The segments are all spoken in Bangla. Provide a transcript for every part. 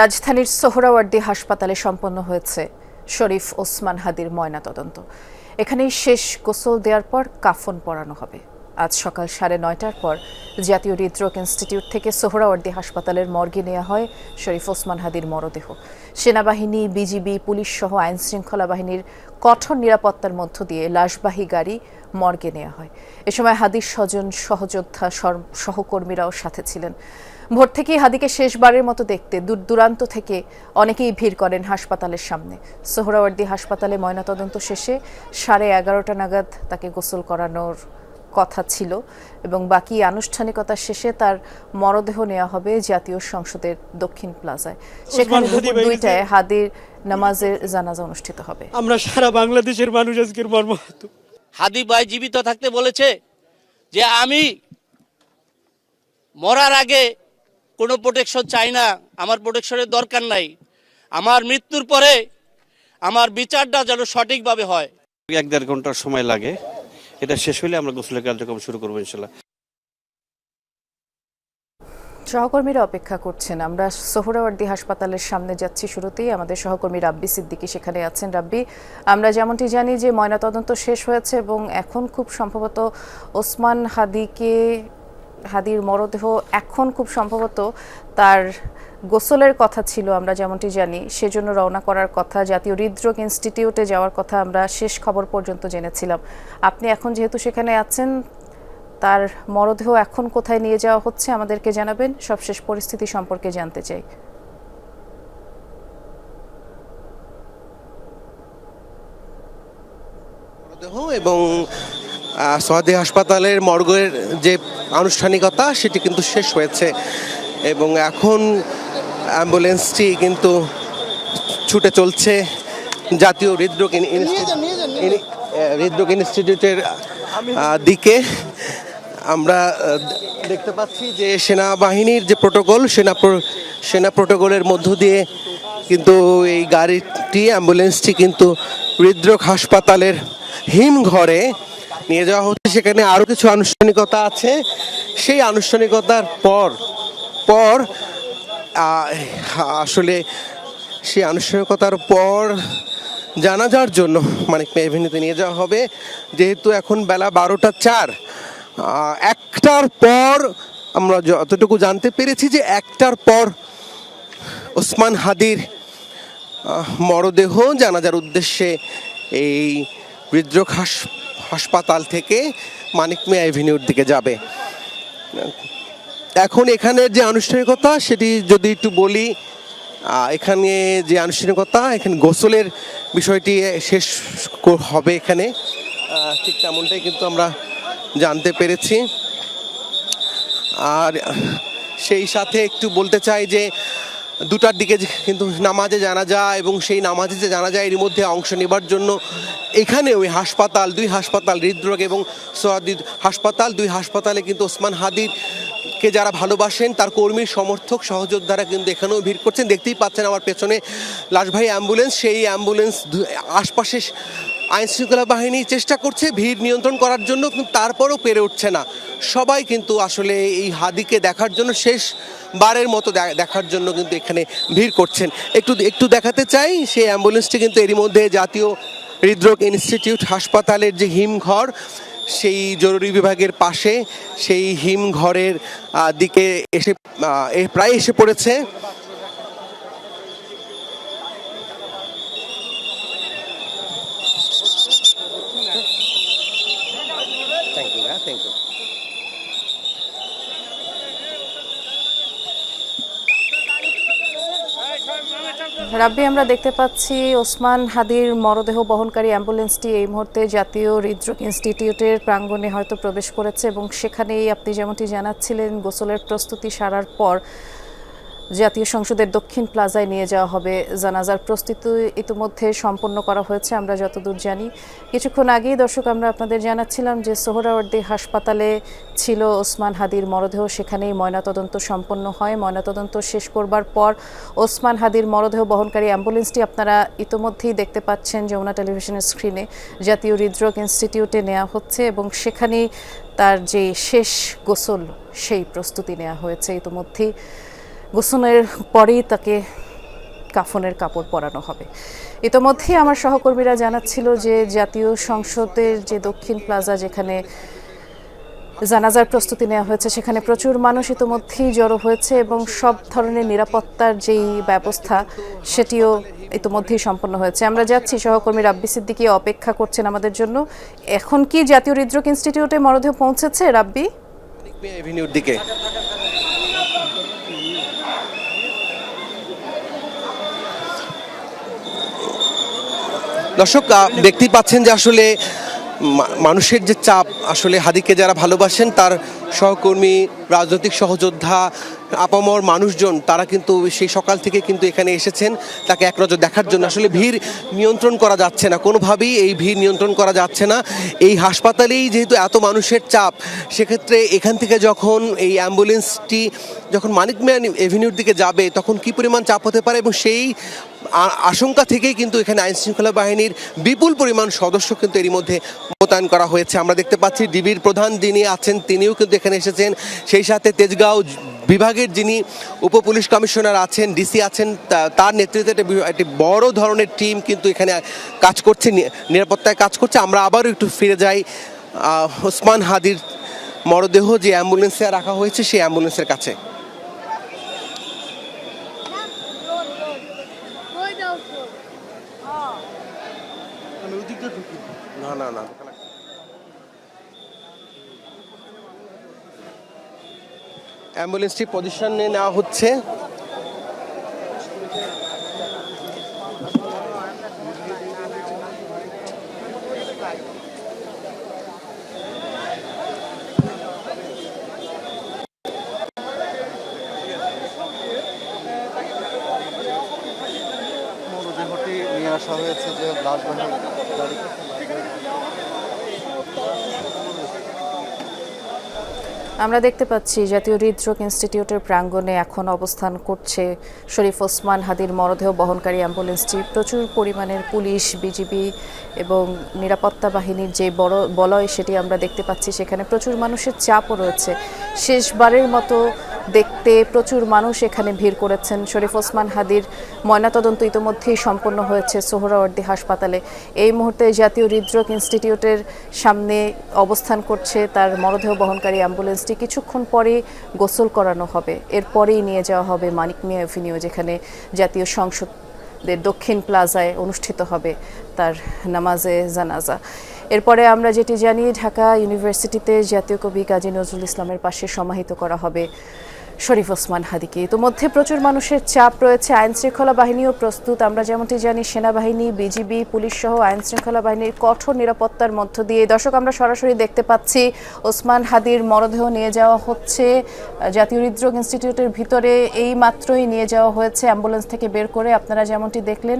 রাজধানীর সোহরাওয়ার্দী হাসপাতালে সম্পন্ন হয়েছে শরীফ ওসমান হাদির ময়নাতদন্ত। এখানেই শেষ গোসল দেওয়ার পর কাফন পরানো হবে। আজ সকাল সাড়ে নয়টার পর জাতীয় হৃদরোগ ইনস্টিটিউট থেকে সোহরাওয়ার্দী হাসপাতালের মর্গে নেওয়া হয় শরীফ ওসমান হাদির মরদেহ। সেনাবাহিনী, বিজিবি, পুলিশ সহ আইন শৃঙ্খলা বাহিনীর কঠোর নিরাপত্তার মধ্য দিয়ে লাশবাহী গাড়ি মর্গে নেওয়া হয়। এ সময় হাদির স্বজন, সহযোদ্ধা সহকর্মীরাও সাথে ছিলেন। ভোর থেকেই হাদিকে শেষবারের মতো দেখতে দূর দূরান্ত থেকে অনেকেই ভিড় করেন হাসপাতালের সামনে। সোহরাওয়ার্দী হাসপাতালে ময়নাতদন্ত শেষে সাড়ে এগারোটা নাগাদ তাকে গোসল করানোর কথা ছিল এবং বাকি আনুষ্ঠানিকতা শেষে তার মরদেহ নেওয়া হবে জাতীয় সংসদের দক্ষিণ প্লাজায়। সেখানে দুপুর দুইটায় হাদির নামাজের জানাজা অনুষ্ঠিত হবে। আমরা সারা বাংলাদেশের মানুষ আজকের মর্মাহত। হাদি ভাই জীবিত থাকতে বলেছে যে আমি মরার আগে কোনো প্রোটেকশন চাই না আমার প্রোটেকশনের দরকার নাই। আমার মৃত্যুর পরে আমার বিচারটা যেন সঠিকভাবে হয়। এক দেড় ঘণ্টার সময় লাগে। এটা শেষ হলে আমরা গোসলের কার্যক্রম শুরু করব ইনশাল্লাহ। সহকর্মীরা অপেক্ষা করছেন। আমরা সোহরাওয়ার্দী হাসপাতালের সামনে যাচ্ছি শুরুতেই। আমাদের সহকর্মী রাব্বি সিদ্দিকী সেখানে আছেন। রাব্বি আমরা যেমনটি জানি যে ময়নাতদন্ত শেষ হয়েছে এবং এখন খুব সম্ভবত ওসমান হাদিকে হাদির মরদেহ এখন খুব সম্ভবত তার গোসলের কথা ছিল, আমরা যেমনটি জানি। সেজন্য রওনা করার কথা, জাতীয় হৃদরোগ ইনস্টিটিউটে যাওয়ার কথা আমরা শেষ খবর পর্যন্ত জেনেছিলাম। আপনি এখন যেহেতু সেখানে আছেন, তার মরদেহ এখন কোথায় নিয়ে যাওয়া হচ্ছে আমাদেরকে জানাবেন। সবশেষ পরিস্থিতি সম্পর্কে জানতে চাই। এবং সহাদি হাসপাতালের মর্গের যে আনুষ্ঠানিকতা সেটি কিন্তু শেষ হয়েছে। এবং এখন অ্যাম্বুলেন্সটি কিন্তু ছুটে চলছে। জাতীয় হৃদরোগ হৃদরোগ ইনস্টিটিউটের দিকে আমরা দেখতে পাচ্ছি যে সেনাবাহিনীর যে প্রোটোকল সেনা সেনা প্রোটোকলের মধ্য দিয়ে কিন্তু এই গাড়িটি অ্যাম্বুলেন্সটি কিন্তু হৃদরোগ হাসপাতালের হিমঘরে নিয়ে যাওয়া হচ্ছে। সেখানে আরও কিছু আনুষ্ঠানিকতা আছে। সেই আনুষ্ঠানিকতার পর পর আসলে সেই আনুষ্ঠানিকতার পর জানাজার জন্য মানিক মে এভিনিউতে নিয়ে যাওয়া হবে। যেহেতু এখন বেলা বারোটা চার একটার পর আমরা যতটুকু জানতে পেরেছি যে একটার পর ওসমান হাদির মরদেহ জানাজার উদ্দেশ্যে এই হৃদরোগ হাস হাসপাতাল থেকে মানিক মে অ্যাভিনিউর দিকে যাবে। এখন এখানের যে আনুষ্ঠানিকতা, সেটি যদি একটু বলি এখানে যে আনুষ্ঠানিকতা, এখানে গোসলের বিষয়টি শেষ হবে এখানে। ঠিক তেমনটাই কিন্তু আমরা জানতে পেরেছি। আর সেই সাথে একটু বলতে চাই যে দুটার দিকে কিন্তু নামাজে জানা যায় এবং সেই নামাজে যে জানা যায় এর মধ্যে অংশ নেবার জন্য এখানে ওই হাসপাতাল, দুই হাসপাতাল, হৃদরোগ এবং সোহাদি হাসপাতাল, দুই হাসপাতালে কিন্তু ওসমান হাদির কে যারা ভালোবাসেন, তার কর্মী, সমর্থক, সহযোদ্ধারা কিন্তু এখানেও ভিড় করছেন। দেখতেই পাচ্ছেন আমার পেছনে লাশভাই অ্যাম্বুলেন্স। সেই অ্যাম্বুলেন্স আশপাশে আইন শৃঙ্খলা বাহিনী চেষ্টা করছে ভিড় নিয়ন্ত্রণ করার জন্য, কিন্তু তারপরও পেরে উঠছে না। সবাই কিন্তু আসলে এই হাদিকে দেখার জন্য শেষ বারের মতো দেখার জন্য কিন্তু এখানে ভিড় করছেন। একটু একটু দেখাতে চাই, সেই অ্যাম্বুলেন্সটি কিন্তু এরই মধ্যে জাতীয় হৃদরোগ ইনস্টিটিউট হাসপাতালের যে হিমঘর, সেই জরুরি বিভাগের পাশে সেই হিমঘরের দিকে এসে প্রায় এসে পড়েছে। রাব্বি, আমরা দেখতে পাচ্ছি ওসমান হাদির মরদেহ বহনকারী অ্যাম্বুলেন্সটি এই মুহূর্তে জাতীয় হৃদরোগ ইনস্টিটিউটের প্রাঙ্গণে হয়তো প্রবেশ করেছে এবং সেখানেই আপনি যেমনটি জানাচ্ছিলেন, গোসলের প্রস্তুতি সারার পর জাতীয় সংসদের দক্ষিণ প্লাজায় নিয়ে যাওয়া হবে জানাজার প্রস্তুতি ইতিমধ্যে সম্পন্ন করা হয়েছে, আমরা যতদূর জানি। কিছুক্ষণ আগেই দর্শক, আমরা আপনাদের জানাচ্ছিলাম যে সোহরাওয়ার্দী হাসপাতালে ছিল ওসমান হাদির মরদেহ, সেখানেই ময়নাতদন্ত সম্পন্ন হয়। ময়নাতদন্ত শেষ করবার পর ওসমান হাদির মরদেহ বহনকারী অ্যাম্বুলেন্সটি আপনারা ইতিমধ্যেই দেখতে পাচ্ছেন যমুনা টেলিভিশনের স্ক্রিনে। জাতীয় হৃদরোগ ইনস্টিটিউটে নেওয়া হচ্ছে এবং সেখানেই তার যে শেষ গোসল, সেই প্রস্তুতি নেওয়া হয়েছে ইতিমধ্যেই। গোসলের পরেই তাকে কাফনের কাপড় পরানো হবে। ইতোমধ্যেই আমার সহকর্মীরা জানাচ্ছিল যে জাতীয় সংসদের যে দক্ষিণ প্লাজা যেখানে জানাজার প্রস্তুতি নেওয়া হয়েছে, সেখানে প্রচুর মানুষ ইতোমধ্যেই জড়ো হয়েছে এবং সব ধরনের নিরাপত্তার যেই ব্যবস্থা, সেটিও ইতোমধ্যেই সম্পন্ন হয়েছে। আমরা যাচ্ছি, সহকর্মী রাব্বি সিদ্দিকি অপেক্ষা করছেন আমাদের জন্য। এখন কি জাতীয় হৃদরোগ ইনস্টিটিউটে মরদেহ পৌঁছেছে রাব্বি? দিকে। দর্শক দেখতেই পাচ্ছেন যে আসলে মানুষের যে চাপ, আসলে হাদিকে যারা ভালোবাসেন, তার সহকর্মী, রাজনৈতিক সহযোদ্ধা, আপামর মানুষজন, তারা কিন্তু সেই সকাল থেকে কিন্তু এখানে এসেছেন। তাকে এক নজর দেখার জন্য আসলে ভিড় নিয়ন্ত্রণ করা যাচ্ছে না। কোনোভাবেই এই ভিড় নিয়ন্ত্রণ করা যাচ্ছে না। এই হাসপাতালেই যেহেতু এত মানুষের চাপ, সেক্ষেত্রে এখান থেকে যখন এই অ্যাম্বুলেন্সটি, যখন মানিক মিয়া এভিনিউর দিকে যাবে, তখন কি পরিমাণ চাপ হতে পারে? এবং সেই আশঙ্কা থেকেই কিন্তু এখানে আইন শৃঙ্খলা বাহিনীর বিপুল পরিমাণ সদস্য কিন্তু এরই মধ্যে মোতায়েন করা হয়েছে। আমরা দেখতে পাচ্ছি ডিবির প্রধান যিনি আছেন, তিনিও কিন্তু এখানে এসেছেন। সেই সাথে তেজগাঁও বিভাগের যিনি উপ পুলিশ কমিশনার আছেন, ডিসি আছেন তার নেতৃত্বে একটা বড় ধরনের টিম কিন্তু এখানে কাজ করছে নিরাপত্তায় কাজ করছে। আমরা আবারও একটু ফিরে যাই। ওসমান হাদির মরদেহ যে অ্যাম্বুলেন্সে রাখা হয়েছে, সেই অ্যাম্বুলেন্সের কাছে। না না না। অ্যাম্বুলেন্সটি পজিশনে নেওয়া হচ্ছে। মরদেহটি নিয়ে হয়েছে যে লাশবাহী গাড়ি আমরা দেখতে পাচ্ছি জাতীয় হৃদরোগ ইনস্টিটিউটের প্রাঙ্গণে এখন অবস্থান করছে শরীফ ওসমান হাদির মরদেহ বহনকারী অ্যাম্বুলেন্সটি। প্রচুর পরিমাণের পুলিশ, বিজিবি এবং নিরাপত্তা বাহিনীর যে বড় বলয় সেটি আমরা দেখতে পাচ্ছি। সেখানে প্রচুর মানুষের চাপও রয়েছে। শেষবারের মতো দেখতে প্রচুর মানুষ এখানে ভিড় করেছেন। শরীফ ওসমান হাদির ময়নাতদন্ত ইতোমধ্যেই সম্পন্ন হয়েছে সোহরাওয়ার্দী হাসপাতালে। এই মুহূর্তে জাতীয় হৃদরোগ ইনস্টিটিউটের সামনে অবস্থান করছে তার মরদেহ বহনকারী অ্যাম্বুলেন্সটি। কিছুক্ষণ পরে গোসল করানো হবে। এরপরেই নিয়ে যাওয়া হবে মানিক মিয়া এভিনিউ, যেখানে জাতীয় সংসদের দক্ষিণ প্লাজায় অনুষ্ঠিত হবে তার নামাজে জানাজা। এরপরে আমরা যেটি জানি, ঢাকা ইউনিভার্সিটিতে জাতীয় কবি কাজী নজরুল ইসলামের পাশে সমাহিত করা হবে শরীফ ওসমান হাদিকে। ইতোমধ্যে প্রচুর মানুষের চাপ রয়েছে আইন শৃঙ্খলা বাহিনীও প্রস্তুত। আমরা যেমনটি জানি, সেনাবাহিনী, বিজিবি, পুলিশ সহ আইন শৃঙ্খলা বাহিনীর কঠোর নিরাপত্তার মধ্য দিয়ে। দর্শক, আমরা সরাসরি দেখতে পাচ্ছি, ওসমান হাদির মরদেহ নিয়ে যাওয়া হচ্ছে। জাতীয় হৃদরোগ ইনস্টিটিউটের ভিতরে এই মাত্রই নিয়ে যাওয়া হয়েছে। অ্যাম্বুলেন্স থেকে বের করে আপনারা যেমনটি দেখলেন,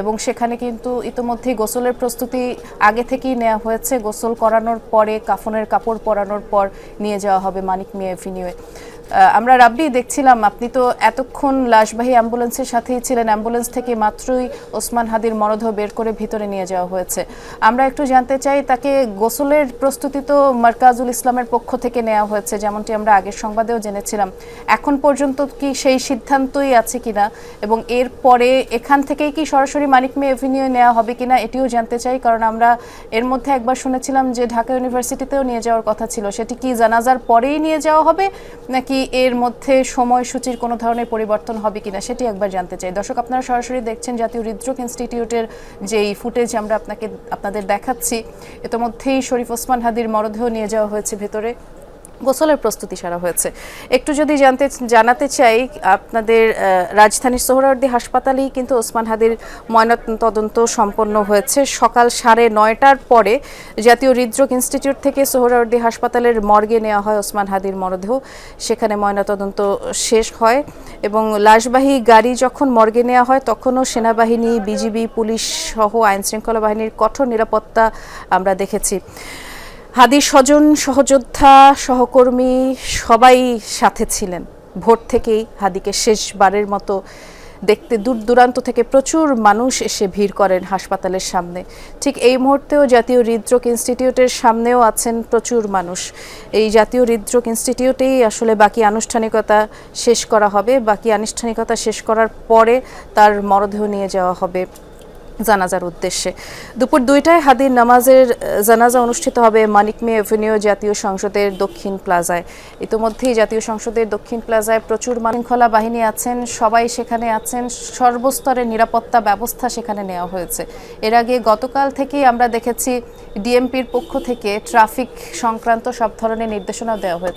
এবং সেখানে কিন্তু ইতোমধ্যেই গোসলের প্রস্তুতি আগে থেকেই নেওয়া হয়েছে। গোসল করানোর পরে, কাফনের কাপড় পরানোর পর নিয়ে যাওয়া হবে মানিক মিয়া এভিনিউয়ে। আমরা রাব্বি দেখছিলাম, আপনি তো এতক্ষণ লাশবাহী অ্যাম্বুলেন্সের সাথেই ছিলেন। অ্যাম্বুলেন্স থেকে মাত্রই ওসমান হাদির মরদেহ বের করে ভিতরে নিয়ে যাওয়া হয়েছে। আমরা একটু জানতে চাই, তাকে গোসলের প্রস্তুতি তো মার্কাজুল ইসলামের পক্ষ থেকে নেওয়া হয়েছে, যেমনটি আমরা আগের সংবাদেও জেনেছিলাম। এখন পর্যন্ত কি সেই সিদ্ধান্তই আছে কিনা? এবং এর পরে এখান থেকেই কি সরাসরি মানিক মে এভিনিউ নেওয়া হবে কিনা, এটিও জানতে চাই, কারণ আমরা এর মধ্যে একবার শুনেছিলাম যে ঢাকা ইউনিভার্সিটিতেও নিয়ে যাওয়ার কথা ছিল। সেটি কি জানাজার পরেই নিয়ে যাওয়া হবে, নাকি এর মধ্যে সময়সূচির কোনো ধরনের পরিবর্তন হবে কিনা সেটি একবার জানতে চাই। দর্শক, আপনারা সরাসরি দেখছেন জাতীয় হৃদরোগ ইনস্টিটিউটের যেই ফুটেজ আমরা আপনাকে, আপনাদের দেখাচ্ছি। ইতোমধ্যেই শরীফ ওসমান হাদির মরদেহ নিয়ে যাওয়া হয়েছে ভেতরে। গোসলের প্রস্তুতি সারা হয়েছে। একটু যদি জানতে জানাতে চাই, আপনাদের রাজধানীর সোহরাওয়ার্দী হাসপাতালেই কিন্তু ওসমান হাদির ময়নাতদন্ত সম্পন্ন হয়েছে। সকাল সাড়ে নয়টার পরে জাতীয় হৃদরোগ ইনস্টিটিউট থেকে সোহরাওয়ার্দী হাসপাতালের মর্গে নেওয়া হয় ওসমান হাদির মরদেহ। সেখানে ময়নাতদন্ত শেষ হয় এবং লাশবাহী গাড়ি যখন মর্গে নেওয়া হয়, তখনও সেনাবাহিনী, বিজিবি, পুলিশ সহ আইনশৃঙ্খলা বাহিনীর কঠোর নিরাপত্তা আমরা দেখেছি। হাদির স্বজন, সহযোদ্ধা, সহকর্মী সবাই সাথে ছিলেন। ভোর থেকেই হাদিকে শেষবারের মতো দেখতে দূর দূরান্ত থেকে প্রচুর মানুষ এসে ভিড় করেন হাসপাতালের সামনে। ঠিক এই মুহূর্তেও জাতীয় হৃদরোগ ইনস্টিটিউটের সামনেও আছেন প্রচুর মানুষ। এই জাতীয় হৃদরোগ ইনস্টিটিউটেই আসলে বাকি আনুষ্ঠানিকতা শেষ করা হবে। বাকি আনুষ্ঠানিকতা শেষ করার পরে তার মরদেহ নিয়ে যাওয়া হবে। জানাজার উদ্দেশ্যে। দুপুর দুইটায় হাদির নামাজের জানাজা অনুষ্ঠিত হবে মানিক মে এভিনিউ জাতীয় সংসদের দক্ষিণ প্লাজায়। ইতোমধ্যেই জাতীয় সংসদের দক্ষিণ প্লাজায় প্রচুর শৃঙ্খলা বাহিনী আছেন, সবাই সেখানে আছেন, সর্বস্তরের নিরাপত্তা ব্যবস্থা সেখানে নেওয়া হয়েছে। এর আগে গতকাল থেকেই আমরা দেখেছি ডিএমপির পক্ষ থেকে ট্রাফিক সংক্রান্ত সব ধরনের নির্দেশনা দেওয়া হয়েছিল।